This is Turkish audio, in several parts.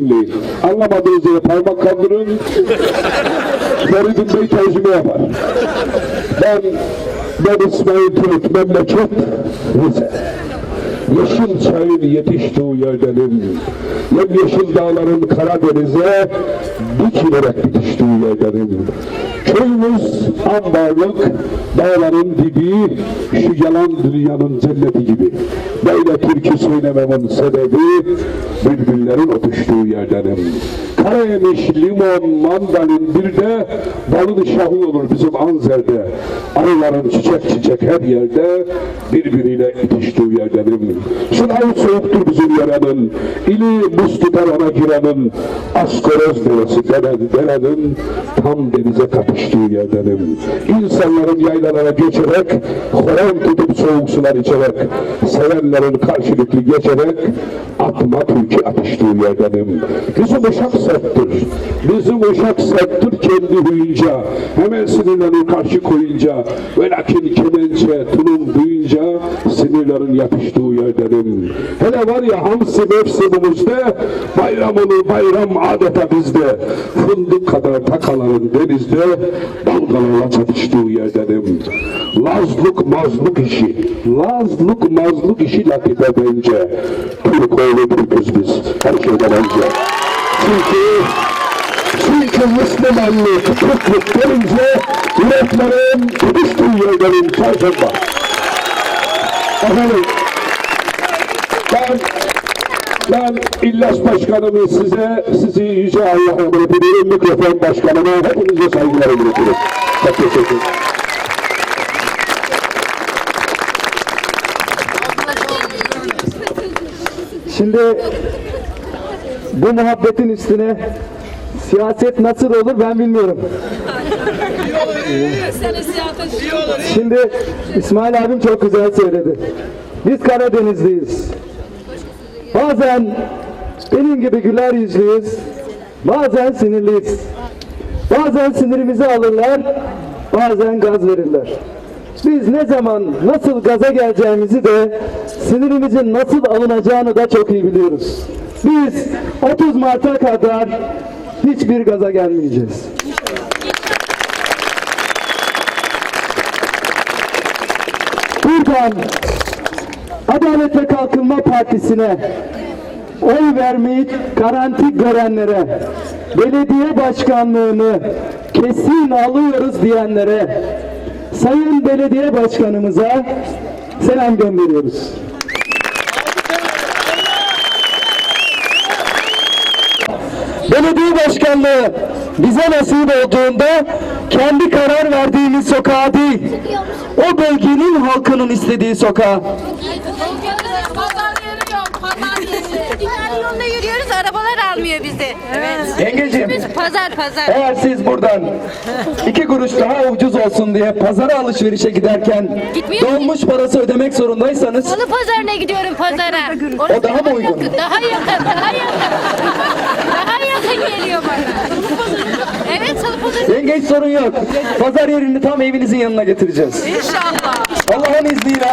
dinleyin. Anlamadığınız yere parmak kaldırın. Feridun Bey tercüme yapar. Ben, ben İsmail Türk, memleket Rize. Yeşil çayın yetiştiği yerdenim. Yemyeşil dağların Karadeniz'e dikilerek bitiştiği yerdenim. Köyümüz ambarlık, dağların dibi, şu yalan dünyanın cenneti gibi. Böyle türkü söylememin sebebi, bülbüllerin ötüştüğü yerdenim. Karayemiş, limon, mandalin bir de balın şahı olur bizim Anzer'de. Arıların çiçek çiçek her yerde birbiriyle itiştiği yerdenim. Şunayı soğuktur bizim yaranın, ili buz tutar ona girenin, Askoroz deresi denen, derenin tam denize katıştığı yerdenim. İnsanların yaylalara geçerek, horon tutup soğuk sular içerek, sevenlerin karşılıklı geçerek, aklıma türkü atıştığı yerdenim. Bizim uşak serttir, bizim uşak serttir kendi huyunca, hemen sinirlerini karşı koyunca, ve lakin kemençe, tulum duyunca, sinirlerin yapıştığı yerdenim. Hele var ya hamsi mevsimimizde, bayram olur bayram adeta bizde, fındık kadar takaların denizde, dalgalarla çatıştığı yerdenim. Lazlık mazlık işi, lazlık mazlık işi latife bence. Türk oğlu Türk'üz biz, her şeyden önce. Çünkü çünkü Müslümanlık, Türklük gelince yüreklerin tutuştuğu yerlerin çarşamba. Efendim, ben, ben İllas Başkanımı size, sizi Yüce Allah'a emanet. Mikrofon Başkanıma hepinize saygılar iletiyorum. Çok teşekkür ederim. Şimdi bu muhabbetin üstüne siyaset nasıl olur ben bilmiyorum. Şimdi İsmail abim çok güzel söyledi. Biz Karadenizliyiz. Bazen benim gibi güler yüzlüyüz. Bazen sinirliyiz. Bazen sinirimizi alırlar. Bazen gaz verirler. Biz ne zaman nasıl gaza geleceğimizi de sinirimizin nasıl alınacağını da çok iyi biliyoruz. Biz 30 Mart'a kadar hiçbir gaza gelmeyeceğiz. Buradan Adalet ve Kalkınma Partisi'ne oy vermeyi garanti görenlere, belediye başkanlığını kesin alıyoruz diyenlere, Sayın Belediye Başkanımıza selam gönderiyoruz. Belediye başkanlığı bize nasip olduğunda kendi karar verdiğimiz sokağa değil, o bölgenin halkının istediği sokağa. Pazar yeri yok, pazar yeri. Dünya yolunda yürüyoruz, arabalar almıyor bizi. Evet. Yengeciğim, Biz pazar pazar. eğer siz buradan iki kuruş daha ucuz olsun diye pazara alışverişe giderken Gitmiyor dolmuş parası ödemek zorundaysanız Salı pazarına gidiyorum pazara. O daha mı uygun? Daha yakın. daha sorun yok. Pazar yerini tam evinizin yanına getireceğiz. İnşallah. Allah'ın izniyle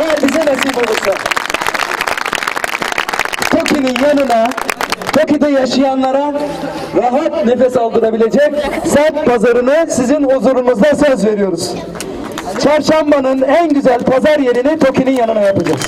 eğer bize nasip olursa Toki'nin yanına Toki'de yaşayanlara rahat nefes aldırabilecek semt pazarını sizin huzurunuzda söz veriyoruz. Çarşambanın en güzel pazar yerini Toki'nin yanına yapacağız.